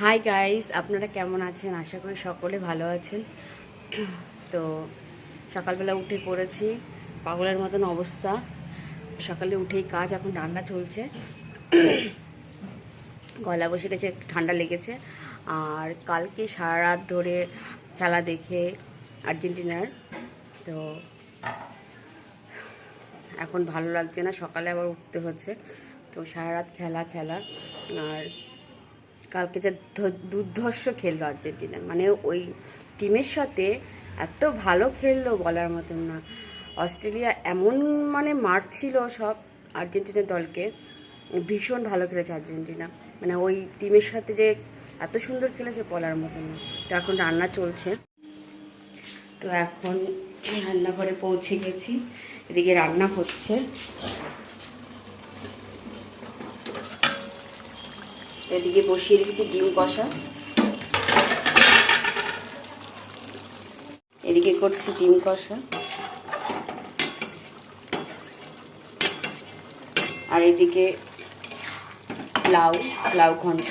Hi guys আপনারা কেমন আছেন? আশা করি সকলে ভালো আছেন। তো সকালবেলা উঠে পড়েছি। পাগলের মতন অবস্থা। সকালে উঠেই কাজ, এখন রান্না চলছে। গলা বসে গেছে, একটু ঠান্ডা লেগেছে। আর কালকে সারা রাত ধরে খেলা দেখে আর্জেন্টিনার। তো এখন ভালো লাগছে না। সকালে আবার উঠতে হচ্ছে। তো সারা রাত খেলা খেলা। আর কালকে যে দুর্ধর্ষ খেললো আর্জেন্টিনা। মানে ওই টিমের সাথে এত ভালো খেললো বলার মতন না। অস্ট্রেলিয়া এমন মানে মারছিল সব আর্জেন্টিনা দলকে। ভীষণ ভালো খেলেছে আর্জেন্টিনা। মানে ওই টিমের সাথে যে এত সুন্দর খেলেছে বলার মতন না। তো এখন রান্না চলছে। তো এখন রান্নাঘরে পৌঁছে গেছি। এদিকে রান্না হচ্ছে। এদিকে বসিয়ে রেখেছি ডিম কষা। এদিকে করছি ডিম কষা। আর এদিকে লাউ লাউ ঘন্ট।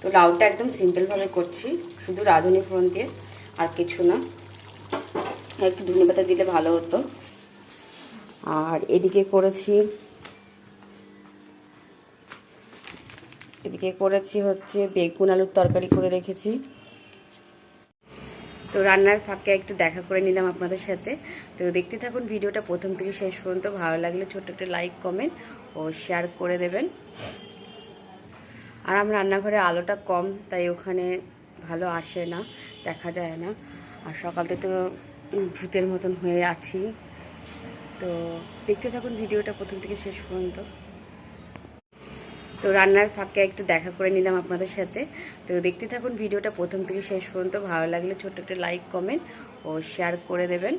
তো লাউটা একদম সিম্পলভাবে করছি, শুধু রাঁধুনি ফোড়ন দিয়ে, আর কিছু না। একটু ধনে পাতা দিলে ভালো হতো। আর এদিকে করেছি এদিকে করেছি হচ্ছে বেগুন আলুর তরকারি করে রেখেছি। তো রান্নার ফাঁকে একটু দেখা করে নিলাম আপনাদের সাথে। তো দেখতে থাকুন, ভিডিওটা প্রথম থেকে শেষ পর্যন্ত। ভালো লাগলে ছোট্ট একটা লাইক, কমেন্ট ও শেয়ার করে দেবেন। আর আমার রান্নাঘরে আলোটা কম, তাই ওখানে ভালো আসে না, দেখা যায় না। আর সকালতে তো ভূতের মতন হয়ে আছি। তো দেখতে থাকুন, ভিডিওটা প্রথম থেকে শেষ পর্যন্ত। তো রান্নার ফাঁকে একটু দেখা করে নিলাম আপনাদের সাথে। তো দেখতে থাকুন, ভিডিওটা প্রথম থেকে শেষ পর্যন্ত। ভালো লাগলে ছোট্ট একটা লাইক কমেন্ট ও শেয়ার করে দেবেন।